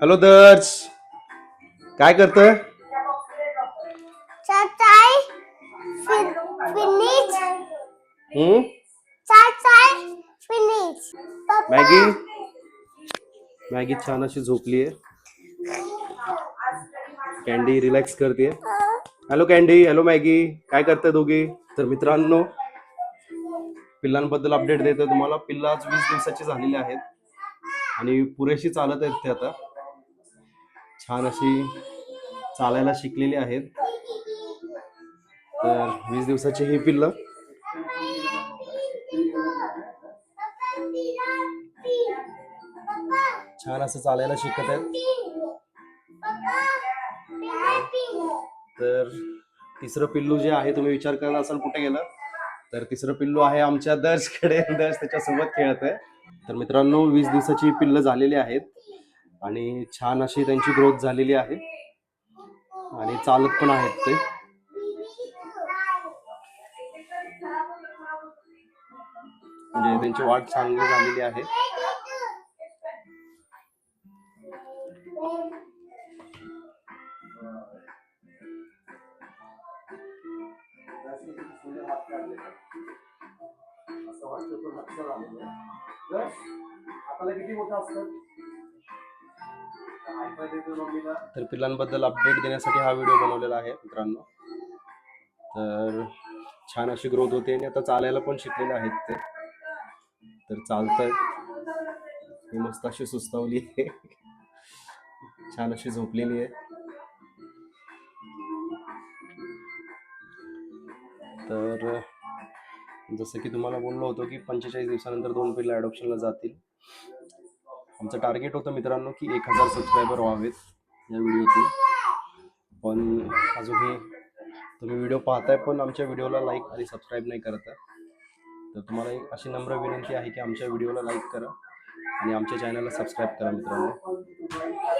Hello Darsh काय करतोय? चाय फिनिश. हम्म? चाय चाय फिनिश मॅगी? मॅगी छान अशी झोपली आहे कॅन्डी रिलॅक्स करते हॅलो कॅन्डी. Hello Maggi. काय करताय दोघी? तर मित्रांनो पिल्लांबद्दल अपडेट देतोय तुम्हाला. पिल्लं आज वीस दिवसाची झालेली आहेत आणि पुरेशी चालत आहेत ते आता. छान अशी चालायला शिकलेली आहेत. तर वीस दिवसाची ही पिल्लं. छान असं चालायला शिकत आहेत. तर तिसरं पिल्लू जे आहे तुम्ही विचार करत असाल कुठे गेलं? तर तिसरं पिल्लू आहे आमच्या दर्शकडे. दर्श त्याच्यासोबत खेळत आहे. तर मित्रांनो वीस दिवसाची पिल्लं झालेली आहेत. आणि छान अशी त्यांची ग्रोथ झालेली आहे. आणि चालत पण आहेत ते. म्हणजे त्यांची वाट चांगली झालेली आहे. तर पिल्लांबद्दल अपडेट देण्यासाठी हा व्हिडिओ बनवलेला आहे मित्रांनो. तर छान अशी ग्रोथ होते आणि आता चालायला पण शिकलेले आहेत ते. तर चालतंय. ही मस्त अशी सुस्तावली आहे. छान अशी झोपलेली आहे. तर जसं की तुम्हाला बोललो होतो की पंचेचाळीस दिवसानंतर दोन पिल्ला ॲडॉप्शनला जातील. आमचं टार्गेट होतं मित्रांनो की एक हजार सबस्क्रायबर व्हावेत या व्हिडिओतून. पण अजूनही तुम्ही व्हिडिओ पाहताय पण आमच्या व्हिडिओला लाईक आणि सबस्क्राईब नाही करत आहे. तर तुम्हाला एक अशी नम्र विनंती आहे की आमच्या व्हिडिओला लाईक करा आणि आमच्या चॅनलला सबस्क्राईब करा मित्रांनो.